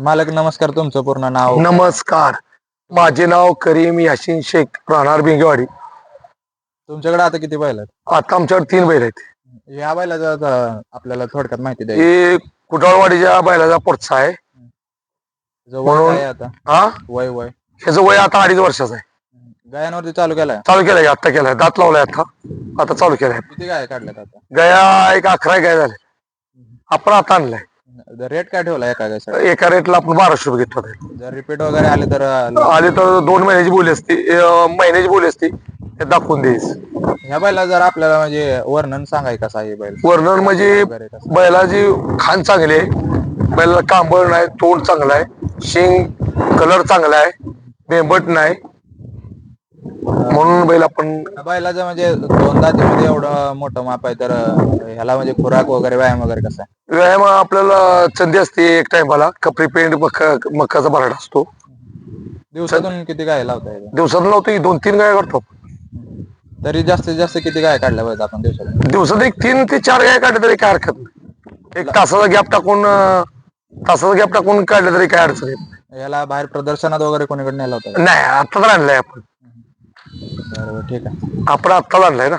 मालक नमस्कार तुमचं पूर्ण नाव? नमस्कार. माझे नाव करीम याशीन शेख राहणार भिंगेवाडी. तुमच्याकडे आता किती बैल आहेत? आता आमच्याकडे तीन बैल आहेत. या बैलाचं आता आपल्याला थोडक्यात माहिती द्या हे कुटाळवाडीच्या बैलाचा पोटचा आहे. वय म्हणून- काय आहे आता? हा? वय वय. ह्याचं वय आता अडीच वर्षाचं आहे. गायांवरती चालू केलाय? चालू केलंय आता केलाय. दात लावलाय आता. आता चालू केलाय. किती गाय काढल्यात आता? गया एक अकरा गाय झाले. आपण आता आणलाय. रेट काय ठेवला एका एका रेटला आपण बाराशे रुपये घेतो. जर रिपीट वगैरे आले तर अं, आले तर दोन महिन्याची बोली असते अं, महिन्याची बोली असते ते दाखवून द्यायच ह्या बैला जर आपल्याला म्हणजे वर्णन सांगाय कसं आहे बैल? वर्णन म्हणजे बैलाची खान चांगली आहे. बैलाला कांबळ नाही तोंड चांगलं आहे. शिंग कलर चांगला आहे. बेंबट नाही. म्हणून बैल आपण बैलाचं म्हणजे दोन दातीमध्ये एवढं मोठं माप आहे तर ह्याला म्हणजे खुराक वगैरे व्यायाम वगैरे कसा आहे? व्यायाम आपल्याला संधी असते एक टाइमाला कपरी पेंट मका मकाचा भराडा असतो. दिवसातून किती गाय लावता येईल दिवसात लावतो की दोन तीन गाय करतो तरी जास्तीत जास्त किती गाय काढल्या पाहिजे आपण दिवसातून? दिवसात एक तीन ते चार गाय काढले तरी काय हरकत नाही. एक तासाचा गॅप टाकून अं, तासाचा गॅप टाकून काढलं तरी काय अडचण येत नाही. याला बाहेर प्रदर्शनात वगैरे कोणीकडे नेला होता का? नाही आता आणलाय आपण. बरोबर ठीक आहे. आपण आत्ताच आणलाय ना?